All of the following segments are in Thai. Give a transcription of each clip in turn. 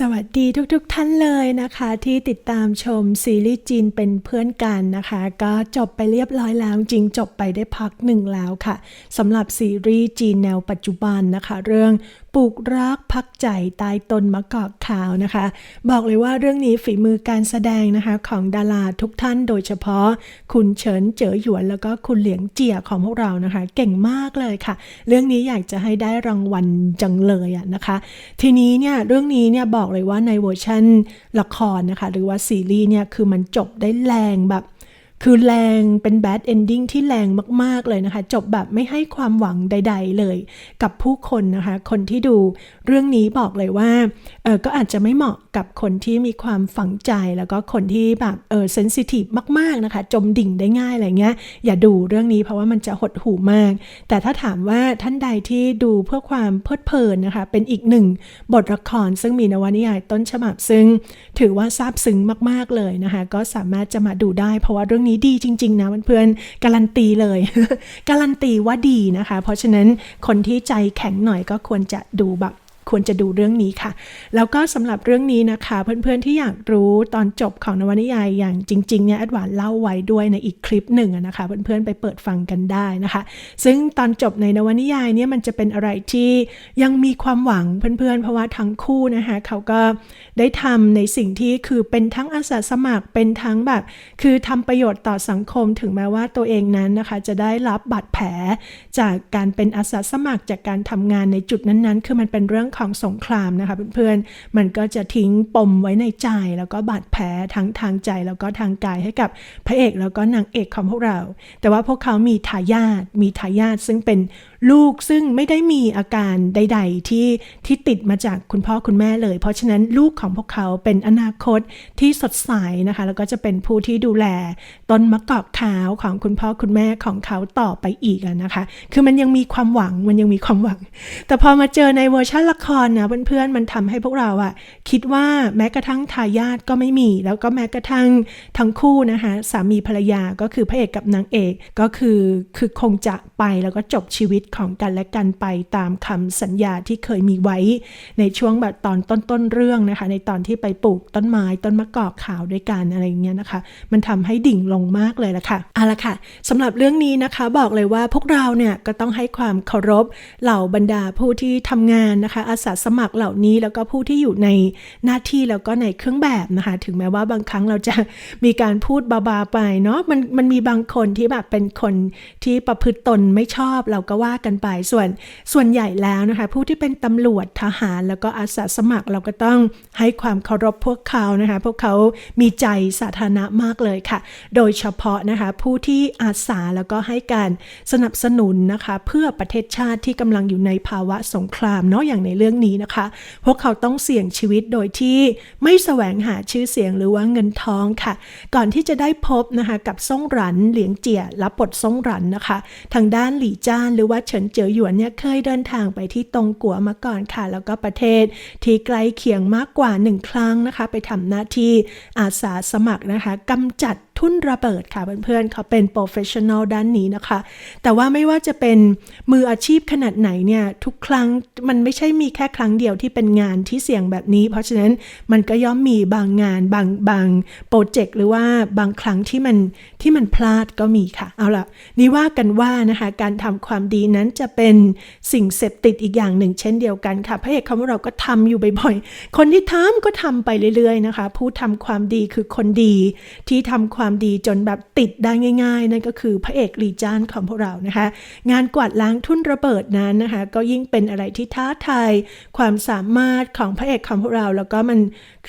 สวัสดีทุกๆทท่านเลยนะคะ ที่ติดตามชมซีรีส์จีนเป็นเพื่อนกันนะคะ ก็จบไปเรียบร้อยแล้ว จริงจบไปได้พักหนึ่งแล้วค่ะสำหรับซีรีส์จีนแนวปัจจุบันนะคะ เรื่องปลูกรักพักใจใต้ต้นมะกอกขาวนะคะ บอกเลยว่าเรื่องนี้ฝีมือการแสดงนะคะของดาราทุกท่านโดยเฉพาะ คุณเฉินเจ๋อหยวน แล้วก็คุณเหลียงเจียของพวกเรานะคะ เก่งมากเลยค่ะ เรื่องนี้อยากจะให้ได้รางวัลจังเลยอะนะคะ ทีนี้เนี่ยเรื่องนี้เนี่ยบอกอกเลยว่าในเวอร์ชันละครนะคะ หรือว่าซีรีส์เนี่ยคือมันจบได้แรงแบบ คือแรงเป็นแบดเอนดิ้งที่แรงมาก ๆ เลยนะคะ จบแบบไม่ให้ความหวังใด ๆ เลย กับผู้คนนะคะ คนที่ดูเรื่องนี้บอกเลยว่าเออก็อาจจะไม่เหมาะกับคนที่มีความฝังใจแล้วก็คนที่แบบเออเซนซิทีฟมาก ๆ นะคะ จมดิ่งได้ง่ายอะไรเงี้ย อย่าดูเรื่องนี้เพราะว่ามันจะหดหู่มาก แต่ถ้าถามว่าท่านใดที่ดูเพื่อความเพลิดเพลินนะคะ เป็นอีกหนึ่งบทละครซึ่งมีนวนิยายต้นฉบับซึ่ง ถือว่าซาบซึ้งมาก ๆเลยนะคะ ก็สามารถจะมาดูได้เพราะว่าเรื่องนี้ดีจริง ๆ นะเพื่อนๆการันตีเลย การันตีว่าดีนะคะ เพราะฉะนั้นคนที่ใจแข็งหน่อยก็ควรจะดูแบบ ควรจะดูเรื่องนี้ค่ะ แล้วก็สำหรับเรื่องนี้นะคะ เพื่อนๆที่อยากรู้ตอนจบของนวนิยายอย่างจริงๆเนี่ยแอดวานเล่าไว้ด้วยในอีกคลิปหนึ่งนะคะ เพื่อนๆไปเปิดฟังกันได้นะคะ ซึ่งตอนจบในนวนิยายเนี่ยมันจะเป็นอะไรที่ยังมีความหวังเพื่อนๆ เพราะว่าทั้งคู่นะคะเขาก็ได้ทำในสิ่งที่คือเป็นทั้งอาสาสมัครเป็นทั้งแบบ คือทำประโยชน์ต่อสังคมถึงแม้ว่าตัวเองนั้นนะคะจะได้รับบาดแผลจากการเป็นอาสาสมัครจากการทำงานในจุดนั้นๆ คือมันเป็นเรื่องของสงครามนะคะเพื่อนๆ มันก็จะทิ้งปมไว้ในใจแล้วก็บาดแผลทั้งทางใจแล้วก็ทางกายให้กับพระเอกแล้วก็นางเอกของพวกเรา แต่ว่าพวกเขามีทายาทมีทายาทซึ่งเป็น ลูกซึ่งไม่ได้มีอาการใด ๆ ที่ที่ติดมาจากคุณพ่อคุณแม่เลย เพราะฉะนั้นลูกของพวกเขาเป็นอนาคตที่สดใสนะคะ แล้วก็จะเป็นผู้ที่ดูแลต้นมะกอกขาวของคุณพ่อคุณแม่ของเขาต่อไปอีกนะคะ คือมันยังมีความหวังมันยังมีความหวัง แต่พอมาเจอในเวอร์ชันละครนะเพื่อนๆมันทำให้พวกเราอะคิดว่าแม้กระทั่งทายาทก็ไม่มี แล้วก็แม้กระทั่งทั้งคู่นะคะสามีภรรยาก็คือพระเอกกับนางเอกก็คือคือคงจะไปแล้วก็จบชีวิตของกันและกันไปตามคำสัญญาที่เคยมีไว้ ในช่วงแบบตอนต้นๆเรื่องนะคะ ในตอนที่ไปปลูกต้นไม้ต้นมะกอกขาวด้วยกันอะไรอย่างเงี้ยนะคะ มันทำให้ดิ่งลงมากเลยละค่ะเอาละค่ะสำหรับเรื่องนี้นะคะบอกเลยว่าพวกเราเนี่ยก็ต้องให้ความเคารพเหล่าบรรดาผู้ที่ทำงานนะคะ อาสาสมัครเหล่านี้แล้วก็ผู้ที่อยู่ในหน้าที่แล้วก็ในเครื่องแบบนะคะ ถึงแม้ว่าบางครั้งเราจะมีการพูดบาๆไปเนาะมันมันมีบางคนที่แบบเป็นคนที่ประพฤติตนไม่ชอบเราก็ว่ากันไปส่วนส่วนใหญ่แล้วนะคะผู้ที่เป็นตำรวจทหารแล้วก็อาสาสมัครเราก็ต้องให้ความเคารพพวกเขานะคะพวกเขามีใจสาธารณะมากเลยค่ะ โดยเฉพาะนะคะผู้ที่อาสาแล้วก็ให้การสนับสนุนนะคะเพื่อประเทศชาติที่กำลังอยู่ในภาวะสงครามเนาะอย่างในเรื่องนี้นะคะ พวกเขาต้องเสี่ยงชีวิตโดยที่ไม่แสวงหาชื่อเสียงหรือว่าเงินทองค่ะ ก่อนที่จะได้พบนะคะกับซ่งหรันเหลียงเจียรับบทซ่งหรันนะคะ ทางด้านหลี่จ้านหรือว่าเฉินเจ๋อหยวนเนี่ยเคยเดินทางไปที่ตงกัวมาก่อนค่ะ แล้วก็ประเทศที่ใกล้เคียงมากกว่าหนึ่งครั้งนะคะ ไปทำหน้าที่อาสาสมัครนะคะกำจัด ทุ่นระเบิดค่ะเพื่อนๆเขาเป็นโปรเฟชชั่นอลด้านนี้นะคะ แต่ว่าไม่ว่าจะเป็นมืออาชีพขนาดไหนเนี่ย ทุกครั้งมันไม่ใช่มีแค่ครั้งเดียวที่เป็นงานที่เสี่ยงแบบนี้ เพราะฉะนั้นมันก็ย่อมมีบางงานบางบางโปรเจกต์หรือว่าบางครั้งที่มันที่มันพลาดก็มีค่ะ เอาล่ะ นี่ว่ากันว่านะคะการทำความดีนั้นจะเป็นสิ่งเสพติดอีกอย่างหนึ่ง เช่นเดียวกันค่ะพระเอกคำว่าเราก็ทำอยู่บ่อยๆคนที่ทำก็ทำไปเรื่อยๆนะคะ ผู้ทำความดีคือคนดีที่ทำความดีจนแบบติดได้ง่าย ๆ นั่นก็คือพระเอกลีจานของพวกเรานะคะ งานกวาดล้างทุ่นระเบิดนั้นนะคะ ก็ยิ่งเป็นอะไรที่ท้าทายความสามารถของพระเอกของพวกเรา แล้วก็มัน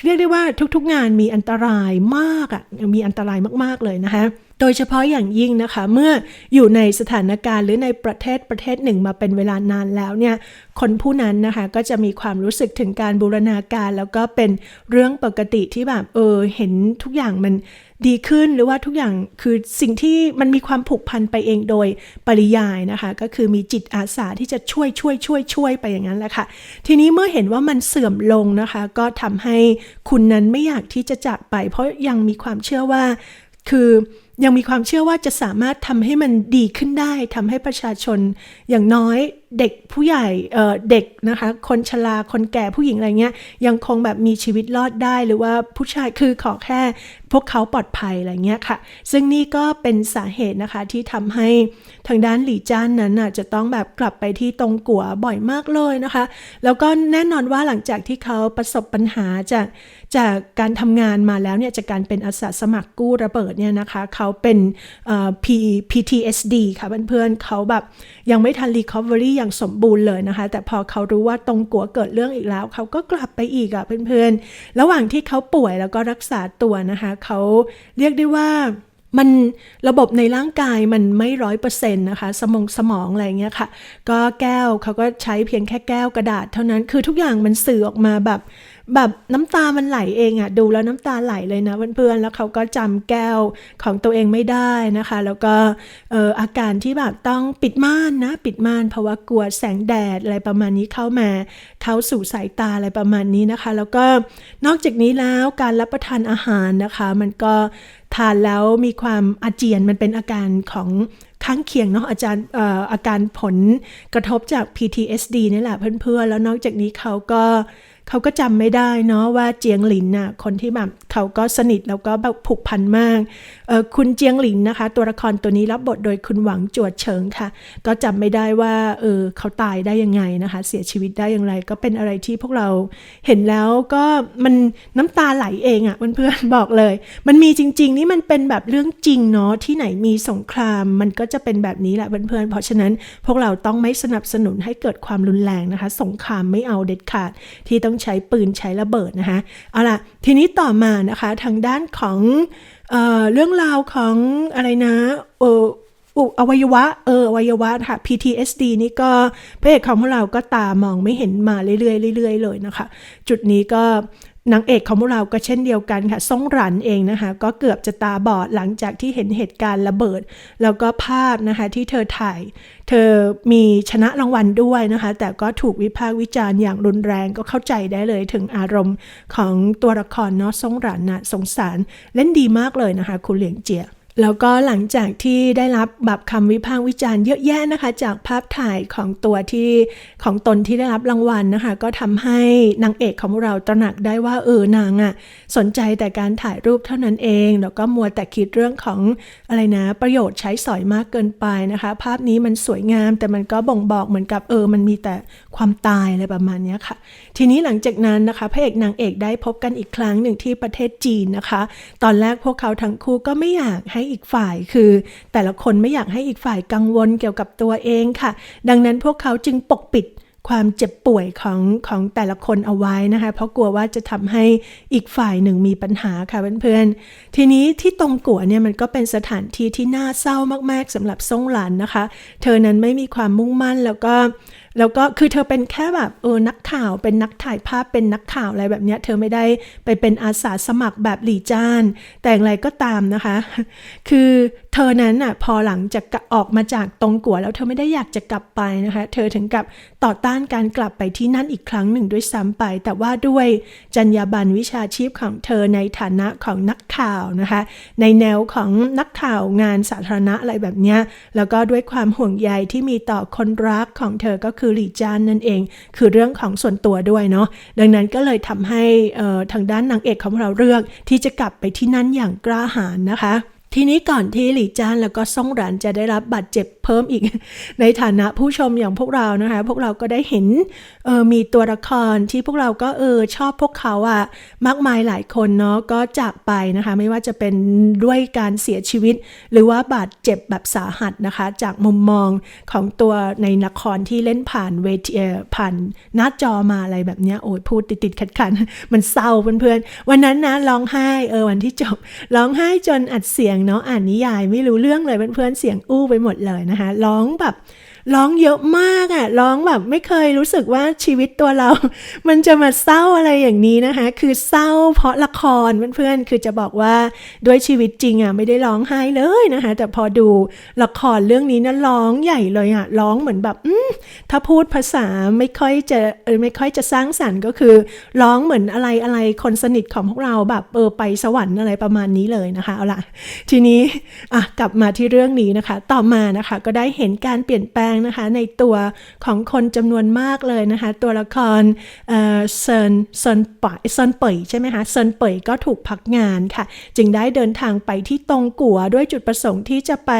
เรียกได้ว่าทุกๆงานมีอันตรายมากอะ่ะมีอันตรายมากๆเลยนะคะโดยเฉพาะอย่างยิ่งนะคะเมื่ออยู่ในสถานการณ์หรือในประเทศประเทศหนึ่งมาเป็นเวลานานแล้วเนี่ยคนผู้นั้นนะคะก็จะมีความรู้สึกถึงการบูรณาการ แล้วก็เป็นเรื่องปกติที่แบบเออเห็นทุกอย่างมัน ดีขึ้นหรือว่าทุกอย่างคือสิ่งที่มันมีความผูกพันไปเองโดยปริยายนะคะ ก็คือมีจิตอาสาที่จะช่วยช่วยช่วยช่วยไปอย่างนั้นแหละค่ะ ทีนี้เมื่อเห็นว่ามันเสื่อมลงนะคะ ก็ทำให้คุณนั้นไม่อยากที่จะจากไป เพราะยังมีความเชื่อว่าคือยังมีความเชื่อว่าจะสามารถทำให้มันดีขึ้นได้ทำให้ประชาชนอย่างน้อยเด็กผู้ใหญ่เเด็กนะคะ คนชราคนแก่ผู้หญิงอะไรเงี้ยยังคงแบบมีชีวิตรอดได้หรือว่าผู้ชายคือขอแค่ พวกเขาปลอดภัยอะไรเงี้ยค่ะ ซึ่งนี่ก็เป็นสาเหตุนะคะที่ทำให้ทางด้านหลี่จ้านนั้นน่ะจะต้องแบบกลับไปที่ตรงกัวบ่อยมากเลยนะคะ แล้วก็แน่นอนว่าหลังจากที่เขาประสบปัญหาจากจากการทำงานมาแล้วเนี่ยจากการเป็นอาสาสมัครกู้ระเบิดเนี่ยนะคะเขาเป็นเอ่อ P PTSD ค่ะเพื่อนๆเขาแบบยังไม่ทัน recovery อย่างสมบูรณ์เลยนะคะ แต่พอเขารู้ว่าตรงกัวเกิดเรื่องอีกแล้ว เขาก็กลับไปอีกอะเพื่อนๆ ระหว่างที่เขาป่วยแล้วก็รักษาตัวนะคะเขาเรียกได้ว่ามันระบบในร่างกายมันไม่ร้อยเปอร์เซ็นต์นะคะ สมองสมองอะไรเงี้ยค่ะ ก็แก้วเขาก็ใช้เพียงแค่แก้วกระดาษเท่านั้นคือทุกอย่างมันสื่อออกมาแบบ แบบน้ำตามันไหลเองอะดูแล้วน้ำตาไหลเลยนะเพื่อนๆแล้วเขาก็จำแก้วของตัวเองไม่ได้นะคะ แล้วก็เอออาการที่แบบต้องปิดม่านนะ ปิดม่านเพราะว่ากลัวแสงแดดอะไรประมาณนี้เข้ามาเข้าสู่สายตาอะไรประมาณนี้นะคะ แล้วก็นอกจากนี้แล้วการรับประทานอาหารนะคะ มันก็ทานแล้วมีความอาเจียนมันเป็นอาการของข้างเคียงเนาะอาจารย์อาการผลกระทบจาก PTSD นี่แหละเพื่อนๆ แล้วนอกจากนี้เขาก็ เขาก็จำไม่ได้เนาะว่าเจียงหลินน่ะคนที่แบบเขาก็สนิทแล้วก็แบบผูกพันมากเออคุณเจียงหลินนะคะ ตัวละครตัวนี้รับบทโดยคุณหวังจวดเฉิงค่ะ ก็จำไม่ได้ว่าเออเขาตายได้ยังไงนะคะ เสียชีวิตได้อย่างไร ก็เป็นอะไรที่พวกเราเห็นแล้วก็มันน้ำตาไหลเองอะ่ะเพื่อนๆบอกเลย มันมีจริง ๆ นี่มันเป็นแบบเรื่องจริงเนาะที่ไหนมีสงคราม มันก็จะเป็นแบบนี้แหละเพื่อนๆเพราะฉะนั้นพวกเราต้องไม่สนับสนุนให้เกิดความรุนแรงนะคะ สงครามไม่เอาเด็ดขาดที่ต้องใช้ปืนใช้ระเบิดนะคะเอาล่ะทีนี้ต่อมานะคะทางด้านของเออเรื่องราวของอะไรนะเอออวัยวะเอออวัยวะค่ะ PTSD นี่ก็พระเอกของพวกเราก็ตามองไม่เห็นมาเรื่อยๆเรื่อยๆเลยนะคะ จุดนี้ก็ นางเอกของพวกเราก็เช่นเดียวกันค่ะซ่งหรันเองนะคะ ก็เกือบจะตาบอดหลังจากที่เห็นเหตุการณ์ระเบิด แล้วก็ภาพนะคะที่เธอถ่าย เธอมีชนะรางวัลด้วยนะคะ แต่ก็ถูกวิพากษ์วิจารณ์อย่างรุนแรงก็เข้าใจได้เลยถึงอารมณ์ของตัวละครเนาะซ่งหรันนะสงสารเล่นดีมากเลยนะคะ คุณเหลียงเจีย แล้วก็หลังจากที่ได้รับแบบคำวิพากษ์วิจารณ์เยอะแยะนะคะ จากภาพถ่ายของตัวที่ของตนที่ได้รับรางวัลนะคะ ก็ทำให้นางเอกของเราตระหนักได้ว่าเออนางอะสนใจแต่การถ่ายรูปเท่านั้นเอง แล้วก็มัวแต่คิดเรื่องของอะไรนะ ประโยชน์ใช้สอยมากเกินไปนะคะ ภาพนี้มันสวยงาม แต่มันก็บ่งบอกเหมือนกับเออ มันมีแต่ความตายอะไรประมาณนี้ค่ะ ทีนี้หลังจากนั้นนะคะพระเอกนางเอกได้พบกันอีกครั้งหนึ่งที่ประเทศจีนนะคะ ตอนแรกพวกเขาทั้งคู่ก็ไม่อยากให้อีกฝ่ายคือ แต่ละคนไม่อยากให้อีกฝ่ายกังวลเกี่ยวกับตัวเองค่ะ ดังนั้นพวกเขาจึงปกปิด ความเจ็บป่วยของของแต่ละคนเอาไว้นะคะ เพราะกลัวว่าจะทำให้อีกฝ่ายหนึ่งมีปัญหาค่ะเพื่อนๆ ทีนี้ที่ตรงกัวเนี่ยมันก็เป็นสถานที่ที่น่าเศร้ามากๆสำหรับซ่งหลานนะคะ เธอนั้นไม่มีความมุ่งมั่นแล้วก็แล้วก็คือเธอเป็นแค่แบบเออนักข่าวเป็นนักถ่ายภาพเป็นนักข่าวอะไรแบบเนี้ยเธอไม่ได้ไปเป็นอาสาสมัครแบบหลีจ้าน แต่อย่างไรก็ตามนะคะ คือเธอนั้นอะพอหลังจากออกมาจากตรงกัวแล้วเธอไม่ได้อยากจะกลับไปนะคะเธอถึงกับต่อต้านการกลับไปที่นั่นอีกครั้งหนึ่งด้วยซ้ำไป แต่ว่าด้วยจรรยาบรรณวิชาชีพของเธอในฐานะของนักข่าวนะคะในแนวของนักข่าวงานสาธารณะอะไรแบบเนี้ยแล้วก็ด้วยความห่วงใยที่มีต่อคนรักของเธอก็คือหลี่จานนั่นเอง คือเรื่องของส่วนตัวด้วยเนาะดังนั้นก็เลยทำให้เอ่อทางด้านนางเอกของเราเลือกที่จะกลับไปที่นั่นอย่างกล้าหาญนะคะ ทีนี้ก่อนที่หลี่จ้านแล้วก็ซ่งหรันจะได้รับบาดเจ็บเพิ่มอีก ในฐานะผู้ชมอย่างพวกเรานะคะ พวกเราก็ได้เห็นเออมีตัวละครที่พวกเราก็เออชอบพวกเขาอะมากมายหลายคนเนาะก็จากไปนะคะ ไม่ว่าจะเป็นด้วยการเสียชีวิต หรือว่าบาดเจ็บแบบสาหัสนะคะ จากมุมมองของตัวในละครที่เล่นผ่านเวทีผ่านหน้าจอมาอะไรแบบเนี้ยโอ้ยพูดติดติดขัดขันๆมันเศร้าเพื่อนๆวันนั้นนะร้องไห้เออวันที่จบร้องไห้จนอัดเสียงเนาะอ่านนิยายไม่รู้เรื่องเลยเพื่อนๆเสียงอู้ไปหมดเลยนะคะร้องแบบ ร้องเยอะมากอะร้องแบบไม่เคยรู้สึกว่าชีวิตตัวเรา มันจะมาเศร้าอะไรอย่างนี้นะคะ คือเศร้าเพราะละครเพื่อนๆคือจะบอกว่าด้วยชีวิตจริงอะไม่ได้ร้องไห้เลยนะคะ แต่พอดูละครเรื่องนี้นะร้องใหญ่เลยอะร้องเหมือนแบบถ้าพูดภาษาไม่ค่อยจะไม่ค่อยจะสร้างสรรค์ก็คือ ร้องเหมือนอะไรอะไรคนสนิทของพวกเราแบบเออไปสวรรค์อะไรประมาณนี้เลยนะคะเอาล่ะทีนี้อะกลับมาที่เรื่องนี้นะคะ ต่อมานะคะ ก็ได้เห็นการเปลี่ยนแปลงนะคะในตัวของคนจำนวนมากเลยนะคะตัวละครเอ่อเซินเซินปอยเซินเป่ยใช่ไหมคะเซินเป่ยก็ถูกพักงานค่ะ จึงได้เดินทางไปที่ตงกัวด้วยจุดประสงค์ที่จะไป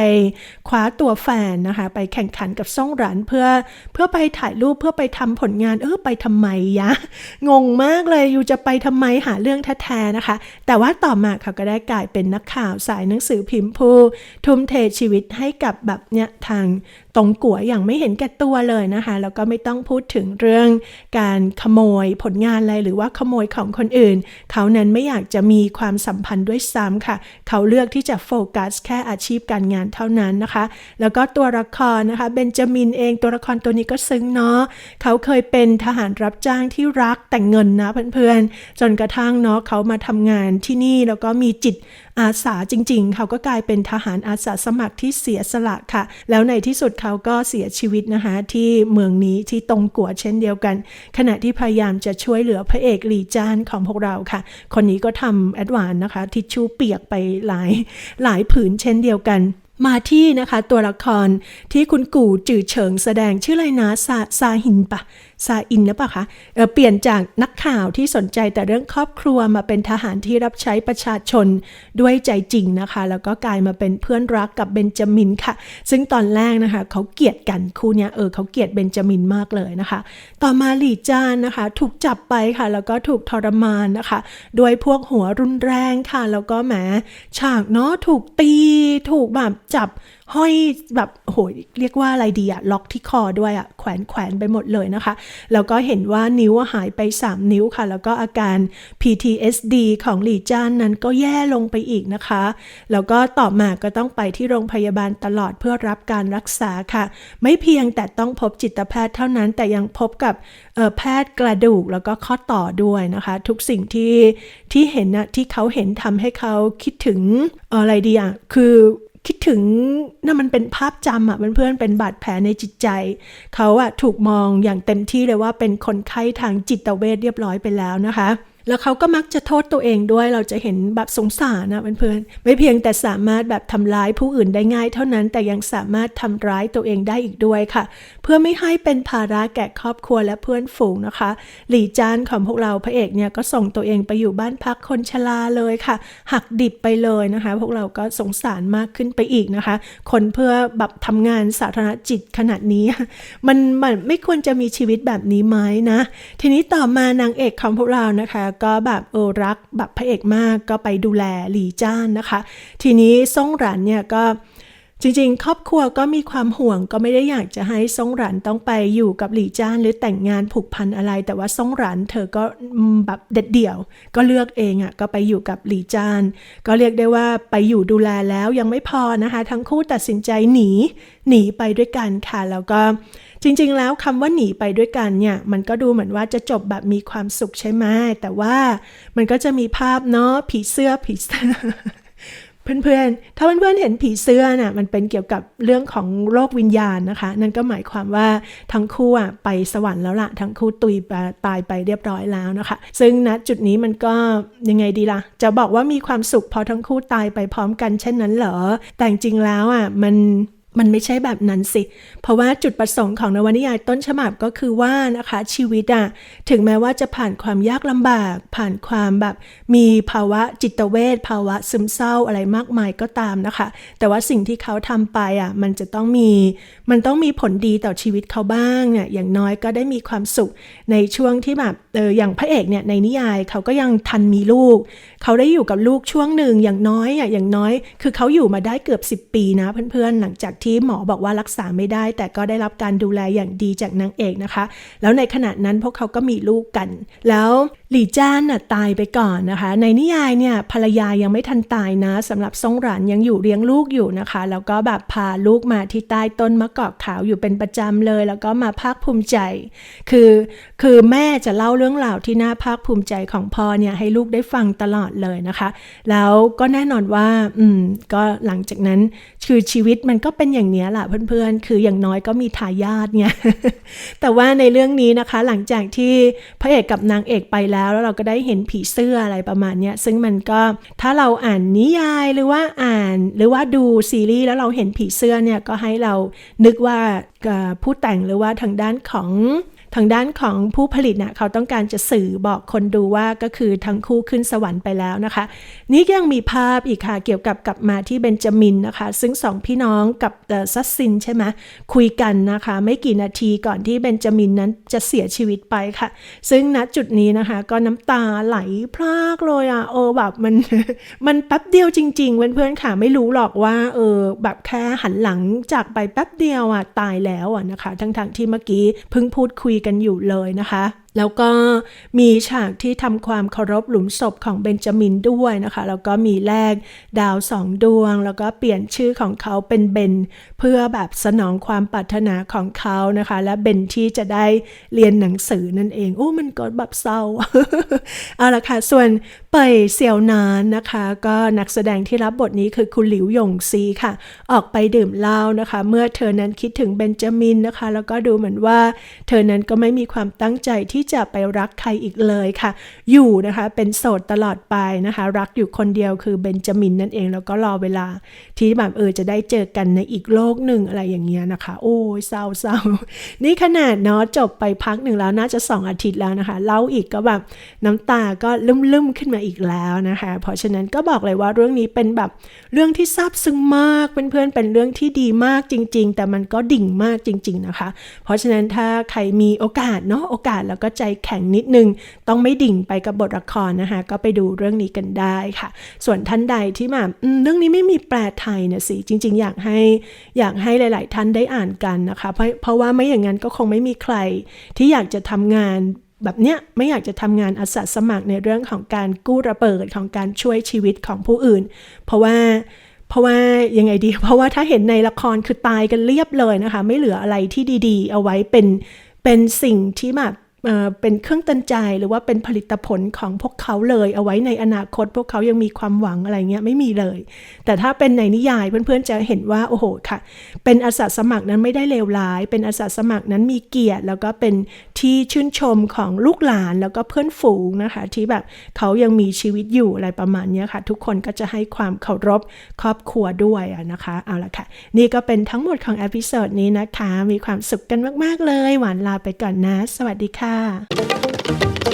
คว้าตัวแฟนนะคะไปแข่งขันกับซ่องหรันเพื่อเพื่อไปถ่ายรูปเพื่อไปทำผลงานเออไปทำไมยะ งงมากเลยอยู่จะไปทำไมหาเรื่องแท้ๆนะคะ แต่ว่าต่อมาเขาก็ได้กลายเป็นนักข่าวสายหนังสือพิมพ์ผู้ทุ่มเทชีวิตให้กับแบบเนี้ยทางตรงกัวอย่างไม่เห็นแก่ตัวเลยนะคะ แล้วก็ไม่ต้องพูดถึงเรื่องการขโมยผลงานอะไรหรือว่าขโมยของคนอื่น เขานั้นไม่อยากจะมีความสัมพันธ์ด้วยซ้ำค่ะ เขาเลือกที่จะโฟกัสแค่อาชีพการงานเท่านั้นนะคะ แล้วก็ตัวละครนะคะเบนจามินเองตัวละครตัวนี้ก็ซึ้งเนาะเขาเคยเป็นทหารรับจ้างที่รักแต่งเงินนะเพื่อนๆจนกระทั่งเนาะเขามาทำงานที่นี่แล้วก็มีจิต อาสาจริง ๆ เขาก็กลายเป็นทหารอาสาสมัครที่เสียสละค่ะ แล้วในที่สุดเขาก็เสียชีวิตนะคะที่เมืองนี้ที่ตรงกัวเช่นเดียวกัน ขณะที่พยายามจะช่วยเหลือพระเอกหลีจานของพวกเราค่ะ คนนี้ก็ทำแอดวานนะคะ ทิชชู่เปียกไปหลายหลายผืนเช่นเดียวกันมาที่นะคะตัวละครที่คุณกู่จือเฉิงแสดงชื่ออะไรนะซาซาหินปะ ซาอินหรือเปล่าคะเเปลี่ยนจากนักข่าวที่สนใจแต่เรื่องครอบครัวมาเป็นทหารที่รับใช้ประชาชนด้วยใจจริงนะคะ แล้วก็กลายมาเป็นเพื่อนรักกับเบนจามินค่ะ ซึ่งตอนแรกนะคะเขาเกลียดกันคู่เนี้ยเออเขาเกลียดเบนจามินมากเลยนะคะ ต่อมาหลี่จานนะคะ ถูกจับไปค่ะ แล้วก็ถูกทรมานนะคะด้วยพวกหัวรุนแรงค่ะ แล้วก็แหมฉากเนาะถูกตีถูกแบบจับ ห้อยแบบโหยเรียกว่าอะไรดีอะล็อกที่คอด้วยอะแขวนแขวนไปหมดเลยนะคะ แล้วก็เห็นว่านิ้วหายไป 3 นิ้วค่ะ แล้วก็อาการ PTSD ของหลีจ้านนั้นก็แย่ลงไปอีกนะคะ แล้วก็ต่อมาก็ต้องไปที่โรงพยาบาลตลอดเพื่อรับการรักษาค่ะ ไม่เพียงแต่ต้องพบจิตแพทย์เท่านั้นแต่ยังพบกับแพทย์กระดูกแล้วก็ข้อต่อด้วยนะคะ ทุกสิ่งที่ที่เห็นนะที่เขาเห็นทำให้เขาคิดถึงอะไรดีอะคือ คิดถึงนั่นมันเป็นภาพจำอะเพื่อนๆเป็นบาดแผลในจิตใจ เขาอะถูกมองอย่างเต็มที่เลยว่าเป็นคนไข้ทางจิตเวชเรียบร้อยไปแล้วนะคะ แล้วเขาก็มักจะโทษตัวเองด้วย เราจะเห็นแบบสงสารนะเพื่อนๆไม่เพียงแต่สามารถแบบทำร้ายผู้อื่นได้ง่าย เท่านั้นแต่ยังสามารถทำร้ายตัวเองได้อีกด้วยค่ะ เพื่อไม่ให้เป็นภาระแก่ครอบครัวและเพื่อนฝูงนะคะ หลี่จานของพวกเราพระเอกเนี่ยก็ส่งตัวเองไปอยู่บ้านพักคนชราเลยค่ะ หักดิบไปเลยนะคะ พวกเราก็สงสารมากขึ้นไปอีกนะคะ คนเพื่อแบบทำงานสาธารณจิตขนาดนี้ มันมันไม่ควรจะมีชีวิตแบบนี้ไหมนะ ทีนี้ต่อมานางเอกของพวกเรานะคะก็แบบเออรักแบบพระเอกมากก็ไปดูแลหลี่จ้านนะคะ ทีนี้ซ่งหลันเนี่ยก็ จริงๆ ครอบครัวก็มีความห่วงก็ไม่ได้อยากจะให้ซ่งหรันต้องไปอยู่กับหลี่จ้านหรือแต่งงานผูกพันอะไร แต่ว่าซ่งหรันเธอก็แบบเด็ดเดี่ยว ก็เลือกเองอะ่ะก็ไปอยู่กับหลี่จ้าน ก็เรียกได้ว่าไปอยู่ดูแลแล้วยังไม่พอนะคะ ทั้งคู่ตัดสินใจหนี หนีไปด้วยกันค่ะ แล้วก็จริงๆ แล้วคำว่าหนีไปด้วยกันเนี่ยมันก็ดูเหมือนว่าจะจบแบบมีความสุขใช่ไหมแต่ว่ามันก็จะมีภาพเนาะผีเสื้อผีเสื้อ เพื่อนๆ ถ้าเพื่อนๆ เห็นผีเสื้อน่ะมันเป็นเกี่ยวกับเรื่องของโลกวิญญาณนะคะ นั่นก็หมายความว่าทั้งคู่อะไปสวรรค์แล้วล่ะ ทั้งคู่ตุยตายไปเรียบร้อยแล้วนะคะ ซึ่งณจุดนี้มันก็ยังไงดีล่ะ จะบอกว่ามีความสุขพอทั้งคู่ตายไปพร้อมกันเช่นนั้นเหรอ แต่จริงๆแล้วอะมัน มันไม่ใช่แบบนั้นสิ เพราะว่าจุดประสงค์ของนวนิยายต้นฉบับก็คือว่านะคะชีวิตอะถึงแม้ว่าจะผ่านความยากลำบาก ผ่านความแบบมีภาวะจิตเวชภาวะซึมเศร้าอะไรมากมายก็ตามนะคะ แต่ว่าสิ่งที่เขาทำไปอะมันจะต้องมี มันต้องมีผลดีต่อชีวิตเขาบ้างเนี่ยอย่างน้อยก็ได้มีความสุขในช่วงที่แบบเอออย่างพระเอกเนี่ยในนิยายเขาก็ยังทันมีลูก เขาได้อยู่กับลูกช่วงหนึ่งอย่างน้อยอะอย่างน้อย คือเขาอยู่มาได้เกือบ 10 ปีนะเพื่อนๆหลังจากที่หมอบอกว่ารักษาไม่ได้ แต่ก็ได้รับการดูแลอย่างดีจากนางเอกนะคะ แล้วในขณะนั้นพวกเขาก็มีลูกกัน แล้วหลี่จ้านน่ะตายไปก่อนนะคะ ในนิยายเนี่ยภรรยายังไม่ทันตายนะสำหรับซ่งหรานยังอยู่เลี้ยงลูกอยู่นะคะ แล้วก็แบบพาลูกมาที่ใต้ต้นมะกอกขาวอยู่เป็นประจำเลย แล้วก็มาภาคภูมิใจ คือคือแม่จะเล่าเรื่องราวที่น่าภาคภูมิใจของพ่อเนี่ยให้ลูกได้ฟังตลอดเลยนะคะ แล้วก็แน่นอนว่าอืมก็หลังจากนั้นคือชีวิตมันก็เป็นอย่างนี้แหละเพื่อนๆ คืออย่างน้อยก็มีทายาทเนี่ยแต่ว่าในเรื่องนี้นะคะหลังจากที่พระเอกกับนางเอกไปแล้ว แล้วเราก็ได้เห็นผีเสื้ออะไรประมาณนี้ซึ่งมันก็ถ้าเราอ่านนิยายหรือว่าอ่านหรือว่าดูซีรีส์แล้วเราเห็นผีเสื้อเนี่ยก็ให้เรานึกว่าผู้แต่งหรือว่าทางด้านของ ทางด้านของผู้ผลิตน่ะเขาต้องการจะสื่อบอกคนดูว่าก็คือทั้งคู่ขึ้นสวรรค์ไปแล้วนะคะ นี่ยังมีภาพอีกค่ะเกี่ยวกับกลับมาที่เบนจามินนะคะ ซึ่งสองพี่น้องกับเอ่อซัสซินใช่ไหมคุยกันนะคะ ไม่กี่นาทีก่อนที่เบนจามินนั้นจะเสียชีวิตไปค่ะ ซึ่งณจุดนี้นะคะก็น้ำตาไหลพรากเลยอะเออแบบมันมันแป๊บเดียวจริง ๆ เพื่อนๆค่ะไม่รู้หรอกว่าเออแบบแค่หันหลังจากไปแป๊บเดียวอะตายแล้วอะนะคะ ทั้งๆที่เมื่อกี้เพิ่งพูดคุยกันอยู่เลยนะคะแล้วก็มีฉากที่ทำความเคารพหลุมศพของเบนจามินด้วยนะคะ แล้วก็มีแลกดาวสองดวง แล้วก็เปลี่ยนชื่อของเขาเป็นเบน เพื่อแบบสนองความปรารถนาของเขานะคะ และเบนที่จะได้เรียนหนังสือนั่นเองโอ้มันก็แบบเศร้า เอาละค่ะ ส่วนเป่ยเสี่ยวนานนะคะ ก็นักแสดงที่รับบทนี้คือคุณหลิวหยงซีค่ะ ออกไปดื่มเหล้านะคะ เมื่อเธอนั้นคิดถึงเบนจามินนะคะ แล้วก็ดูเหมือนว่า เธอนั้นก็ไม่มีความตั้งใจที่ที่จะไปรักใครอีกเลยค่ะ อยู่นะคะเป็นโสดตลอดไปนะคะ รักอยู่คนเดียวคือเบนจามินนั่นเองแล้วก็รอเวลา ที่แบบเออจะได้เจอกันในอีกโลกหนึ่งอะไรอย่างเงี้ยนะคะ โอ้ยเศร้าเศร้านี่ขนาดเนาะจบไปพักหนึ่งแล้วน่าจะสองอาทิตย์แล้วนะคะเล่าอีกก็แบบน้ำตาก็ลุ่มๆขึ้นมาอีกแล้วนะคะ เพราะฉะนั้นก็บอกเลยว่าเรื่องนี้เป็นแบบเรื่องที่ซาบซึ้งมากเพื่อนๆเป็นเรื่องที่ดีมากจริง ๆ แต่มันก็ดิ่งมากจริง ๆนะคะ เพราะฉะนั้นถ้าใครมีโอกาสเนาะโอกาสแล้วก็ใจแข็งนิดนึง ต้องไม่ดิ่งไปกับบทละครนะคะ ก็ไปดูเรื่องนี้กันได้ค่ะ ส่วนท่านใดที่แบบเรื่องนี้ไม่มีแปลไทยนะสิ จริง ๆ อยากให้อยากให้หลาย ๆ ท่านได้อ่านกันนะคะ เพราะเพราะว่าไม่อย่างนั้นก็คงไม่มีใคร ที่อยากจะทำงานแบบเนี้ยไม่อยากจะทำงานอาสาสมัครในเรื่องของการกู้ระเบิดของการช่วยชีวิตของผู้อื่น เพราะว่าเพราะว่ายังไงดี เพราะว่าถ้าเห็นในละครคือตายกันเรียบเลยนะคะ ไม่เหลืออะไรที่ดี ๆ เอาไว้เป็นเป็นสิ่งที่แบบ เป็นเครื่องเตือนใจหรือว่าเป็นผลิตผลของพวกเขาเลย เอาไว้ในอนาคต พวกเขายังมีความหวังอะไรเงี้ยไม่มีเลย แต่ถ้าเป็นในนิยายเพื่อนๆจะเห็นว่าโอ้โหค่ะ เป็นอาสาสมัครนั้นไม่ได้เลวร้าย เป็นอาสาสมัครนั้นมีเกียรติ แล้วก็เป็นที่ชื่นชมของลูกหลานแล้วก็เพื่อนฝูงนะคะ ที่แบบเขายังมีชีวิตอยู่อะไรประมาณนี้ค่ะ ทุกคนก็จะให้ความเคารพครอบครัวด้วยนะคะเอาละค่ะ นี่ก็เป็นทั้งหมดของอพิโซดนี้นะคะ มีความสุขกันมากๆเลย หวานลาไปก่อนนะ สวัสดีค่ะ啊。